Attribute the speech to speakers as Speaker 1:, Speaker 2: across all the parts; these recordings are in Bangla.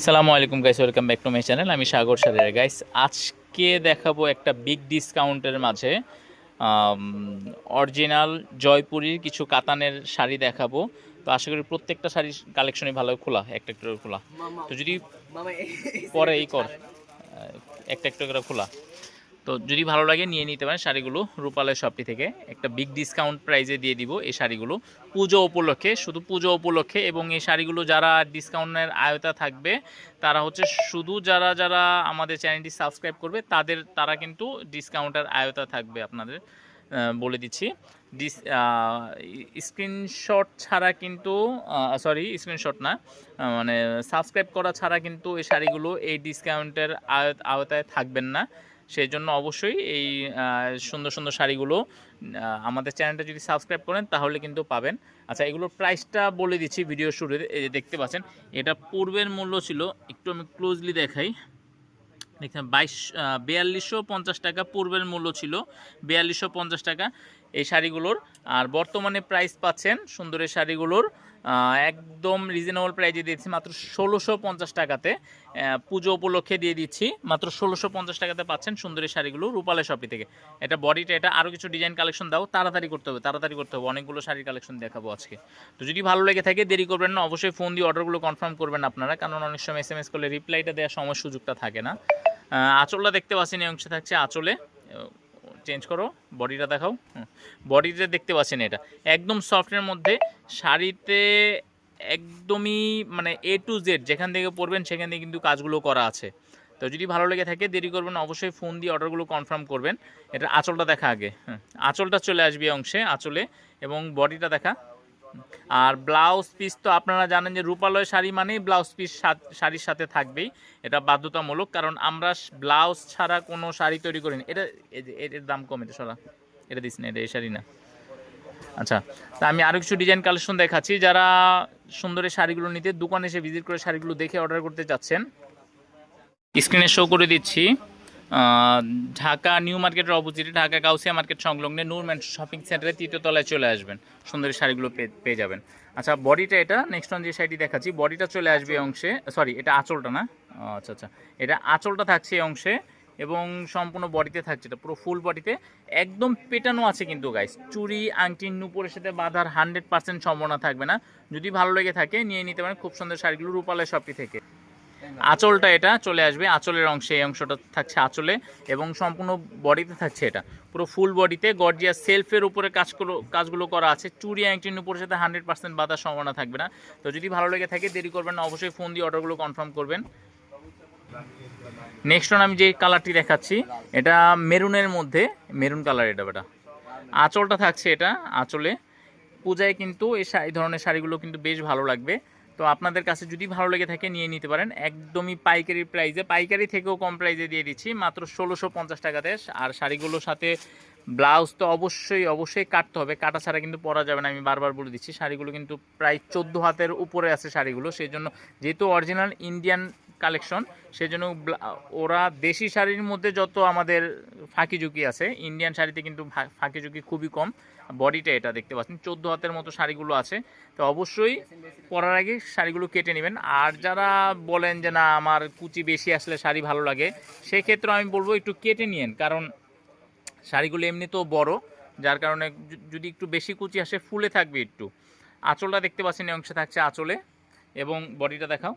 Speaker 1: আসসালামু আলাইকুম guys welcome back to my channel আমি সাগর সাদের গাইস আজকে দেখাবো একটা বিগ ডিসকাউন্টের মাঝে অরিজিনাল জয়পুরীর কিছু কাতানের শাড়ি দেখাবো। তো আশা করি প্রত্যেকটা শাড়ির কালেকশনই ভালো খোলা একটা একটা খোলা। তো যদি পরে এই কর একটা একটা করে খোলা। তো যদি ভালো লাগে, নিয়ে নিতে পারেন শাড়িগুলো রূপালয় শপটি থেকে। একটা বিগ ডিসকাউন্ট প্রাইজে দিয়ে দিব এই শাড়িগুলো। পুজো উপলক্ষে, শুধু পুজো উপলক্ষে এবং এই শাড়িগুলো যারা ডিসকাউন্টের আয়তা থাকবে, তারা হচ্ছে শুধু যারা যারা আমাদের চ্যানেলটি সাবস্ক্রাইব করবে, তাদের, তারা কিন্তু ডিসকাউন্টের আয়তা থাকবে আপনাদের বলে দিচ্ছি। ডিস স্ক্রিনশট ছাড়া কিন্তু সরি স্ক্রিনশট না মানে সাবস্ক্রাইব করা ছাড়া কিন্তু এই শাড়িগুলো এই ডিসকাউন্টের আয়ত আওতায় থাকবেন না। সেই জন্য অবশ্যই এই সুন্দর সুন্দর শাড়িগুলো আমাদের চ্যানেলটা যদি সাবস্ক্রাইব করেন তাহলে কিন্তু পাবেন। আচ্ছা এগুলোর প্রাইসটা বলে দিচ্ছি ভিডিও শুরুতে দেখতে পাচ্ছেন, এটা পূর্বের মূল্য ছিল, একটু আমি ক্লোজলি দেখাই। দেখছেন বাইশ বিয়াল্লিশশো পঞ্চাশ টাকা পূর্বের মূল্য ছিল, বিয়াল্লিশশো পঞ্চাশ টাকা। এই শাড়িগুলোর। আর বর্তমানে প্রাইস পাচ্ছেন সুন্দরের শাড়িগুলোর একদম রিজনেবল প্রাইজে দিচ্ছি মাত্র ষোলোশো পঞ্চাশ টাকাতে। পুজো উপলক্ষে দিয়ে দিচ্ছি, মাত্র ষোলোশো পঞ্চাশ টাকাতে পাচ্ছেন সুন্দরের শাড়িগুলো রূপালে শপি থেকে। এটা বডিটা এটা আরও কিছু ডিজাইন কালেকশন দাও, তাড়াতাড়ি করতে হবে, তাড়াতাড়ি করতে হবে। অনেকগুলো শাড়ির কালেকশন দেখাবো আজকে। তো যদি ভালো লেগে থাকে, দেরি করবেন না, অবশ্যই ফোন দিয়ে অর্ডারগুলো কনফার্ম করবেন আপনারা, কারণ অনেক সময় এস এম এস করলে রিপ্লাইটা দেওয়ার সময় সুযোগটা থাকে না। আঁচলটা দেখতে পাচ্ছেন, এই অংশে থাকছে আঁচলে। চেঞ্জ করো বডিটা দেখাও। বডিটা দেখতে পাচ্ছেন এটা। একদম সফটের মধ্যে, শাড়িতে একদমই মানে এ টু জেড যেখান থেকে পড়বেন সেখান থেকে কিন্তু কাজগুলো করা আছে। তো যদি ভালো লেগে থাকে, দেরি করবেন অবশ্যই ফোন দিয়ে অর্ডারগুলো কনফার্ম করবেন। এটা আঁচলটা দেখা আগে। হ্যাঁ আঁচলটা চলে আসবে অংশে, আঁচলে, এবং বডিটা দেখা। আর ব্লাউজ পিস তো আপনারা জানেন যে রূপালয় শাড়ি মানেই ব্লাউজ পিস শাড়ির সাথে থাকবেই। এটা বাধ্যতামূলক, কারণ আমরা ব্লাউজ ছাড়া কোনো শাড়ি তৈরি করি না এটা, এই এর দাম কম এটা সরা। এটা দিস না, এটা এই শাড়ি না। আচ্ছা তা আমি আরও কিছু ডিজাইন কালেকশন দেখাচ্ছি। যারা সুন্দরের শাড়িগুলো নিতে, দোকানে এসে ভিজিট করে শাড়িগুলো দেখে অর্ডার করতে চাচ্ছেন স্ক্রিনে শো করে দিচ্ছি। ঢাকা নিউ মার্কেটের অপোজিটে ঢাকা গাউসিয়া মার্কেট সংলগ্নে নূর ম্যান শপিং সেন্টারে তৃতীয় তলায় চলে আসবেন। সুন্দরী শাড়িগুলো পেয়ে যাবেন। আচ্ছা বডিটা এটা নেক্সট অন যে শাড়িটি দেখাচ্ছি, বডিটা চলে আসবে অংশে সরি এটা আঁচলটা না? আচ্ছা আচ্ছা। এটা আঁচলটা থাকছে এই অংশে এবং সম্পূর্ণ বডিতে থাকছে, এটা পুরো ফুল বডিতে। একদম পেটানো আছে কিন্তু গাইস চুরি আংটি নুপুরের সাথে বাঁধার হান্ড্রেড পার্সেন্ট সম্ভাবনা থাকবে না। যদি ভালো লেগে থাকে, নিয়ে নিতে পারেন। খুব সুন্দর শাড়িগুলো রূপালয় শপটি থেকে। আঁচলটা এটা চলে আসবে, আঁচলের অংশে, এই অংশটা থাকছে আঁচলে এবং সম্পূর্ণ বডিতে থাকছে এটা। পুরো ফুল বডিতে গর্জিয়া সেলফের উপরে কাজগুলো কাজগুলো করা আছে। চুরি অ্যাংটির উপরের সাথে হান্ড্রেড পার্সেন্ট বাঁধার সম্ভাবনা থাকবে না। তো যদি ভালো লেগে থাকে, দেরি করবেন না, অবশ্যই ফোন দিয়ে অর্ডারগুলো কনফার্ম করবেন। নেক্সট আমি যে কালারটি দেখাচ্ছি, এটা মেরুনের মধ্যে, মেরুন কালার এটা বেটা। আঁচলটা থাকছে এটা, আঁচলে। পূজায় কিন্তু এই ধরনের শাড়িগুলো কিন্তু বেশ ভালো লাগবে। তো আপনাদের কাছে যদি ভালো লেগে থাকে নিয়ে নিতে পারেন। একদমই পাইকারি প্রাইজে পাইকারি থেকেও কম প্রাইজে দিয়ে দিচ্ছি। মাত্র ষোলোশো পঞ্চাশ টাকাতে আর শাড়িগুলোর সাথে ব্লাউজ তো অবশ্যই অবশ্যই কাটতে হবে। কাটা ছাড়া কিন্তু পরা যাবে না, আমি বারবার বলে দিচ্ছি। শাড়িগুলো কিন্তু প্রায় চোদ্দ হাতের উপরে আছে শাড়িগুলো। সেই জন্য যেহেতু অরিজিনাল ইন্ডিয়ান কালেকশন সেই জন্য ব্লা- ওরা দেশি শাড়ির মধ্যে যত আমাদের ফাঁকি ঝুঁকি আছে ইন্ডিয়ান শাড়িতে কিন্তু ফাঁকি ঝুঁকি খুবই কম। বডিটা এটা দেখতে পাচ্ছেন, চোদ্দ হাতের মতো শাড়িগুলো আছে। তো অবশ্যই পরার আগে শাড়িগুলো কেটে নেবেন। আর যারা বলেন যে না, আমার কুচি বেশি আসলে শাড়ি ভালো লাগে সেক্ষেত্রে আমি বলব একটু কেটে নিয়েন। কারণ শাড়িগুলো এমনি তো বড়, যার কারণে যদি একটু বেশি কুচি আসে, ফুলে থাকবে একটু। আঁচলটা দেখতে পাচ্ছেন, এই অংশে থাকছে আঁচলে। এবং বডিটা দেখাও।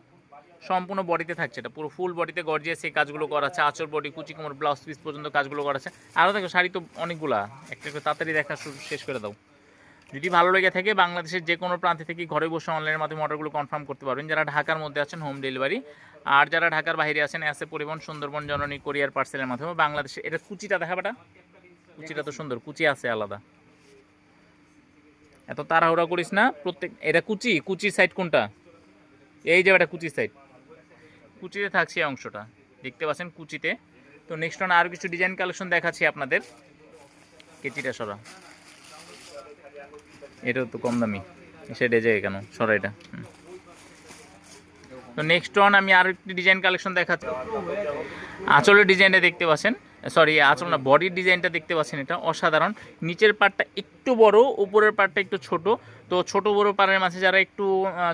Speaker 1: সম্পূর্ণ বডিতে থাকছে এটা। পুরো ফুল বডিতে গর্জিয়ে সেই কাজগুলো করা আছে আঁচল বডি কুচি কোমর ব্লাউজ পিস পর্যন্ত কাজগুলো করা আছে আরও দেখো, শাড়ি তো অনেকগুলা। একটা করে তাড়াতাড়ি দেখা শেষ করে দাও। যদি ভালো লেগে থাকে, বাংলাদেশের যে কোনো প্রান্তে থেকে ঘরে বসে অনলাইনের মাধ্যমে অর্ডারগুলো কনফার্ম করতে পারবেন। যারা ঢাকার মধ্যে আছেন হোম ডেলিভারি আর যারা ঢাকার বাইরে আছেন এসে পরিবহন, সুন্দরবন, জননী কোরিয়ার পার্সেলের মাধ্যমে বাংলাদেশে এটা কুচিটা দেখা বেটা? কুচিটা তো সুন্দর, কুচি আছে আলাদা। এত তাড়াহুড়া করিস না, প্রত্যেক এটা কুচি কুচি সাইড কোনটা? এই যে এটা কুচি সাইড কুচিতে থাকছে এই অংশটা। দেখতে পাচ্ছেন কুচিতে। তো নেক্সট অন আরও কিছু ডিজাইন কালেকশন দেখাচ্ছি আপনাদের। কেচিটা সরা। এটাও তো কম দামি। সেটা যায় কেন সরা এটা। তো নেক্সট অন আমি আরও একটি ডিজাইন কালেকশন দেখাচ্ছি। আঁচলের ডিজাইনটা দেখতে পাচ্ছেন। সরি আঁচল না বডির ডিজাইনটা দেখতে পাচ্ছেন এটা, অসাধারণ। নিচের পার্টটা একটু বড়, উপরের পার্টটা একটু ছোট। তো ছোট বড় পাড়ের মাঝে যারা একটু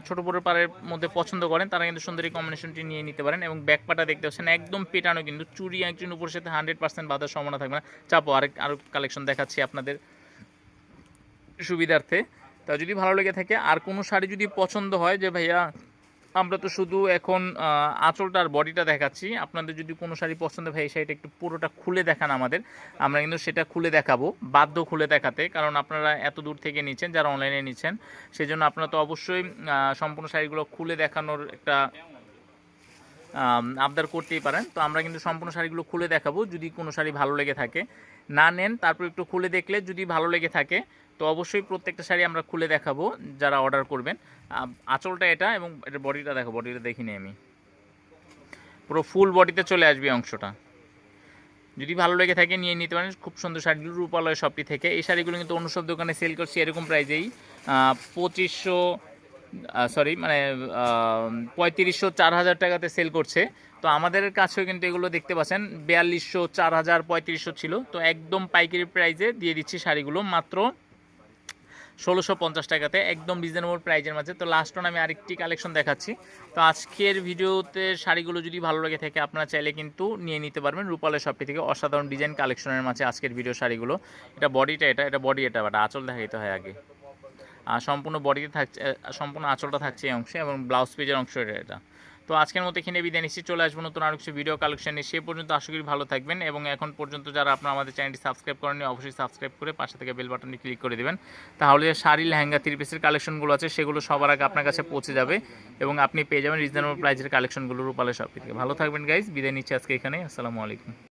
Speaker 1: ছোট বড় পাড়ের মধ্যে পছন্দ করেন, তারা কিন্তু সুন্দর এই কম্বিনেশনটি নিয়ে নিতে পারেন এবং ব্যাক পাটা দেখতে পাচ্ছেন, একদম পেটানো কিন্তু। চুরি একজন উপরের সাথে হান্ড্রেড পার্সেন্ট বাধার সম্ভাবনা থাকবে না। চাপো, আরেক আরও কালেকশন দেখাচ্ছি আপনাদের সুবিধার্থে। তা যদি ভালো লেগে থাকে, আর কোনো শাড়ি যদি পছন্দ হয় যে ভাইয়া আমরা তো শুধু এখন আঁচলটা আর বডিটা দেখাচ্ছি। আপনাদের যদি কোনো শাড়ি পছন্দ হয়, এই শাড়িটা একটু পুরোটা খুলে দেখান আমাদের। আমরা কিন্তু সেটা খুলে দেখাবো, বাধ্য খুলে দেখাতে। কারণ আপনারা এত দূর থেকে নিচ্ছেন, যারা অনলাইনে নিচ্ছেন সেই জন্য আপনারা তো অবশ্যই সম্পূর্ণ শাড়িগুলো খুলে দেখানোর একটা আবদার করতেই পারেন। তো আমরা কিন্তু সম্পূর্ণ শাড়িগুলো খুলে দেখাবো। যদি কোনো শাড়ি ভালো লেগে থাকে, না নেন, তারপর একটু খুলে দেখলে যদি ভালো লেগে থাকে, তো অবশ্যই প্রত্যেকটা শাড়ি আমরা খুলে দেখাবো যারা অর্ডার করবেন। আঁচলটা এটা এবং এটা বডিটা দেখো, বডিটা দেখিনি আমি। পুরো ফুল বডিতে চলে আসবে অংশটা। যদি ভালো লেগে থাকে, নিয়ে নিতে পারেন। খুব সুন্দর শাড়িগুলো রূপালয় শপটি থেকে। এই শাড়িগুলো কিন্তু অন্য সব দোকানে সেল করছি, এরকম প্রাইজেই পঁচিশশো সরি মানে পঁয়ত্রিশশো চার হাজার টাকাতে সেল করছে। তো আমাদের কাছেও কিন্তু এগুলো দেখতে পাচ্ছেন, বিয়াল্লিশশো চার হাজার পঁয়ত্রিশশো ছিল। তো একদম পাইকারি প্রাইজে দিয়ে দিচ্ছি শাড়িগুলো, মাত্র ষোলোশো পঞ্চাশ টাকাতে, একদম রিজনেবল প্রাইজের মাঝে। তো লাস্ট আমি আরেকটি কালেকশন দেখাচ্ছি। তো আজকের ভিডিওতে শাড়িগুলো যদি ভালো লাগে থাকে, আপনারা চাইলে কিন্তু নিয়ে নিতে পারবেন রূপালের শপটি থেকে। অসাধারণ ডিজাইন কালেকশনের মাঝে আজকের ভিডিও শাড়িগুলো। এটা বডিটা এটা এটা বডি এটা বাট আঁচল দেখাইতে হয় আগে। সম্পূর্ণ বডিতে থাকছে সম্পূর্ণ আঁচলটা থাকছে এই অংশে এবং ব্লাউজ পেজের অংশ এটা এটা। তো আজকের মতো এখানে বিদায় নিচ্ছি, চলে আসব নতুন আরও কিছু ভিডিও কালেকশন নিয়ে। সে পর্যন্ত আশা করি ভালো থাকবেন এবং এখন পর্যন্ত যারা আপনারা আমাদের চ্যানেলটি সাবস্ক্রাইব করেননি, অবশ্যই সাবস্ক্রাইব করে পাশে থেকে বেল বাটনটি ক্লিক করে দেবেন। তাহলে যে শাড়ি লেহেঙ্গা থ্রি পিসের কালেকশনগুলো আছে, সেগুলো সবার আগে আপনার কাছে পৌঁছে যাবে এবং আপনি পেয়ে যাবেন রিজনেবল প্রাইজের কালেকশনগুলো রূপালে সব থেকে। ভালো থাকবেন গাইজ বিদায় নিচ্ছি আজকে এখানে আসসালামু আলাইকুম।